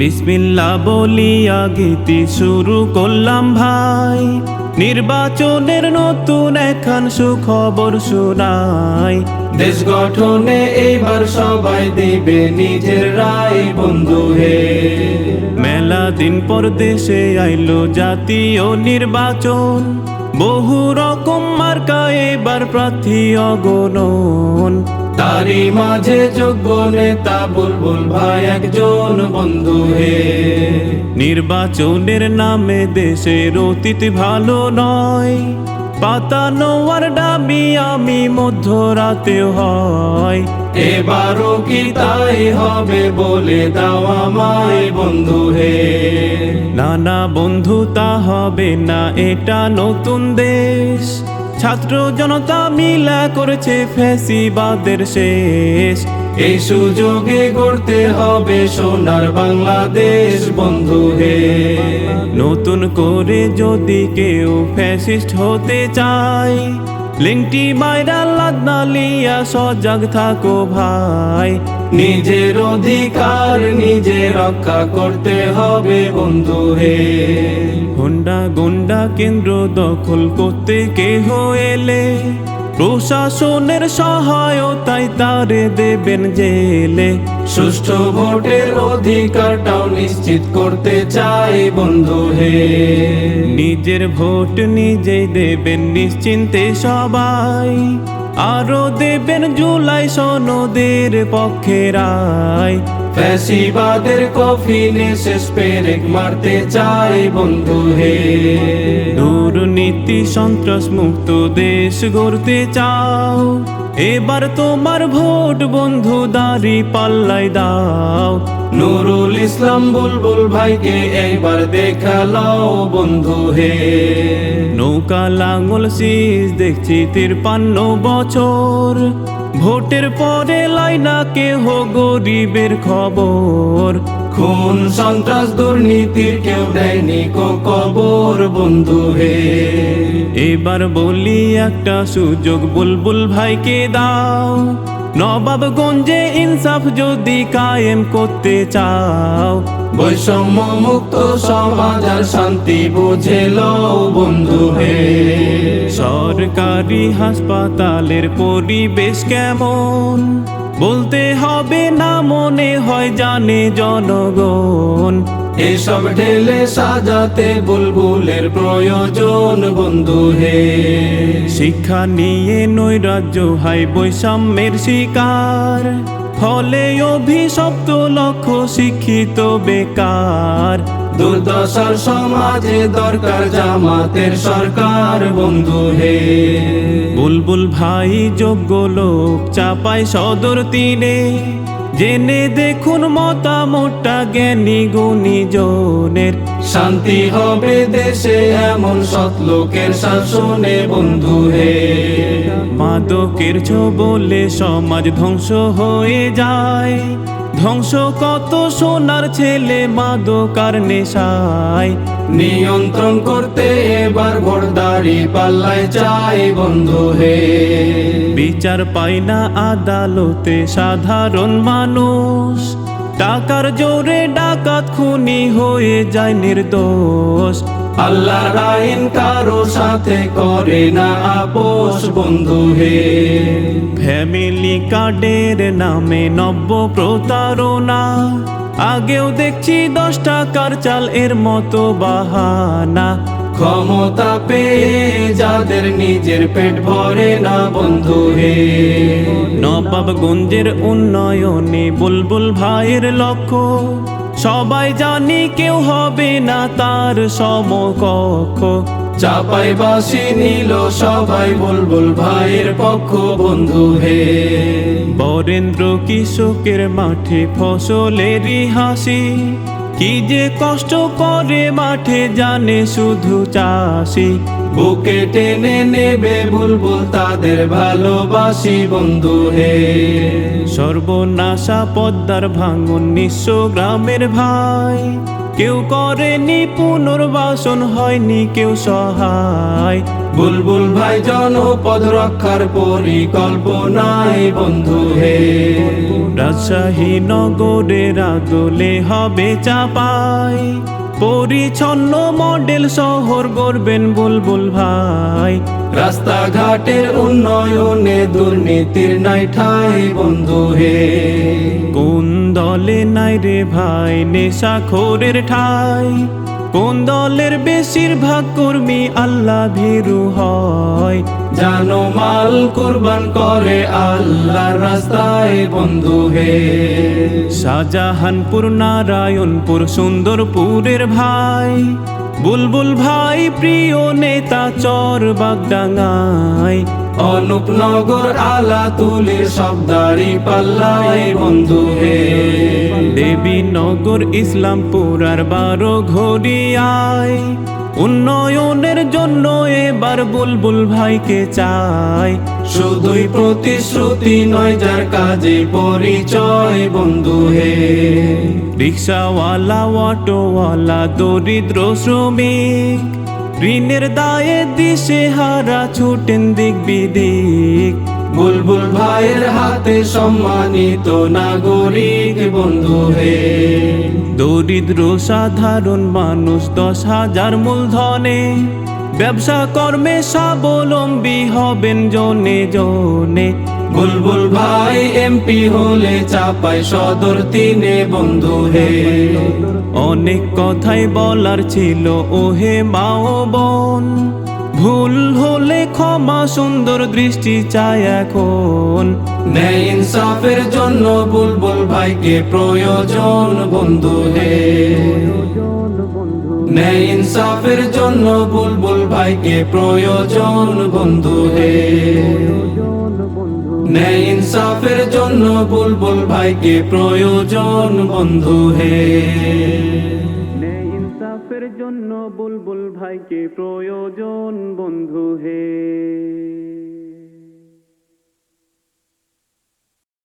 বিসমিল্লা বলিয়া গীতি শুরু করলাম ভাই। নির্বাচনের নতুন একখান সুখবর শোনাই। দেশ গঠনে এইবার সবাই দিবে নিজের রায়, বন্ধু হে। মেলা দিন পর দেশে আইলো জাতীয় নির্বাচন। বহু রকম মার্কা এবার প্রার্থী অগণন। তারই মাঝে যোগ্য নেতা বুলবুল ভাই একজন বন্ধু হে। নির্বাচনের নামে দেশের অতীত ভালো নয়। পাতানো আর ডাবি আমি মধ্যরাতে হয়। এবারও কি তাই হবে বলে দাও আমায় বন্ধু হে। নানা বন্ধু তা হবে না এটা নতুন দেশ। ছাত্র জনতা মিলা করেছে ফ্যাসিবাদের শেষ। এই সুযোগে গড়তে হবে সোনার বাংলাদেশ, বন্ধু হে। নতুন করে যদি কেউ ফ্যাসিস্ট হতে চায় লিঙ্কটি মাইরা লাদনালিয়া সজাগ থাকো ভাই। নিজের অধিকার নিজে রক্ষা করতে হবে, বন্ধু হে। হুন্ডা গুন্ডা কেন্দ্র দখল করতে কেহ এলে প্রশাসনের সহায়তায় তারে দেবেন জেলে। সুষ্ঠু ভোটের অধিকারটাও নিশ্চিত করতে চাই বন্ধু হে। নিজের ভোট নিজেই দেবেন নিশ্চিন্তে সবাই। আরও দেবেন জুলাই সনদের পক্ষে রায়। ফ্যাসিবাদের কফিনে শেষ পেরেক মারতে চাই বন্ধু হে। দুর্নীতি সন্ত্রাস মুক্ত দেশ গড়তে চাও। এবার তোমার ভোট বন্ধু দাঁড়ি পাল্লাই দাও। নুরুল ইসলাম বুলবুল ভাইকে এইবার দেখালাও বন্ধু হে। নৌকা লাঙল শীষ দেখছি তিরপান্ন বছর। ভোটের পরে লাইনা কেহ গরিবের খবর। খুন সন্ত্রাস দুর্নীতির কেউ দেয়নি কো কবর বন্ধু হে। এবার বলি একটা সুযোগ বুলবুল ভাইকে দাও। নবাবগঞ্জে ইনসাফ যদি কায়েম করতে চাও। বৈষম্য মুক্ত সমাজ আর শান্তি বুঝেল বন্ধু হে। সরকারি হাসপাতালের পরিবেশ কেমন? বলতে হবে না মনে হয় জানে জনগণ। এসব ঢেলে সাজাতে বুলবুলের প্রয়োজন বন্ধু হে। শিক্ষা নিয়ে নৈরাজ্য হাই বৈষম্যের শিকার। ফলে অভিশপ্ত লক্ষ শিক্ষিত বেকার। দুর্দশার সমাজে দরকার জামাতের সরকার বন্ধু হে। বুলবুল ভাই যোগ্য লোক চাপাই সদর তিনে। জেনে দেখুন মতামতটা জ্ঞানী গুণী জনের শান্তি হবে দেশে এমন সৎ লোকের শাসনে বন্ধু হে। মাদকের ছো বলে সমাজ ধ্বংস হয়ে যায়। ধ্বংস কত সোনার ছেলে মাদকার নেশায়। নিয়ন্ত্রণ করতে এবার ভোটদারি পাল্লায় চাই বন্ধু হে। বিচার পায় না আদালতে সাধারণ মানুষ। টাকার জোরে ডাকাত খুনি হয়ে যায় নির্দোষ। আল্লাহর আইন কারও সাথে করে না আপোষ বন্ধু হে। ফ্যামিলি কার্ডের নামে নব্য প্রতারণা। আগেও দেখছি দশ টাকার চাল এর মতো বাহানা। ক্ষমতা পেয়ে যাদের নিজের পেট ভরে না বন্ধু হে। নবাবগঞ্জের উন্নয়নে বুলবুল ভাইয়ের লক্ষ্য। সবাই জানি কেউ হবে না তার সমকক্ষ। চাপাই বাসি নিল সবাই বুলবুল ভাইয়ের পক্ষ বন্ধু হে। বরেন্দ্র কৃষকের মাঠে ফসলেরই হাসি। কি যে কষ্ট করে মাঠে জানে শুধু চাষি? বুকে টেনে নেবে বুলবুল তাদের ভালোবাসি বন্ধু হে। সর্বনাশা পদ্মার ভাঙন নিঃস্ব গ্রামের ভাই। কেউ করেনি পুনর্বাসন, হয়নি কেউ সহায়। বুলবুল ভাই, জনপদ রক্ষার পরিকল্পনায় বন্ধু হে। রাজশাহী নগরের আদলে হবে চাপাই। পরিচ্ছন্ন মডেল শহর গড়বেন বুলবুল ভাই। রাস্তাঘাটের উন্নয়নে দুর্নীতির নাই ঠাই বন্ধু হে। কোন দলে নাই রে ভাই নেশাখোরের ঠাই। কোন দলের বেশিরভাগ কর্মী আল্লাহ ভীরু হয়? জানো মাল কুরবান করে আল্লাহ রাস্তায় বন্ধু হে। শাহজাহানপুর, নারায়ণপুর, সুন্দরপুরের ভাই। বুলবুল ভাই, প্রিয় নেতা, চর বাগডাঙ্গায়। অনুপনগর আলা তুলির সবদারি পাল্লায় বন্ধু হে। দেবীনগর ইসলামপুর আর বারো ঘড়িয়ায় উন্নয়নের জন্য এবার বুলবুল ভাইকে চাই। শুধুই প্রতিশ্রুতি নয় যার কাজে পরিচয় বন্ধু হে। রিক্সাওয়ালা অটোওয়ালা দরিদ্র শ্রমিক ঋণের দায়ে দিশে হারা ছুটেন দিক বিদিক বুলবুল ভাইয়ের হাতে সম্মানিত নাগরিক বন্ধু হে। দরিদ্র সাধারণ মানুষ দশ হাজার মূলধনে ব্যবসা কর্মে স্বাবলম্বী হবেন জনে জনে। বুলবুল ভাই এমপি হলে চাপাই সদর তিনে বন্ধু হে। অনেক কথাই বলার ছিল ওহে মা ও বোন। ভুল হলে ক্ষমা সুন্দর দৃষ্টি চায় এখন। ন্যায় ইনসাফের জন্য বুলবুল ভাইকে প্রয়োজন বন্ধু হে। ন্যায় ইনসাফের জন্য বুলবুল ভাইকে প্রয়োজন, বন্ধু হে। ন্যায় ইনসাফের জন্য বুলবুল ভাইকে প্রয়োজন, বন্ধু হে। ইনসাফের জন্য বুলবুল ভাইকে প্রয়োজন, বন্ধু হে।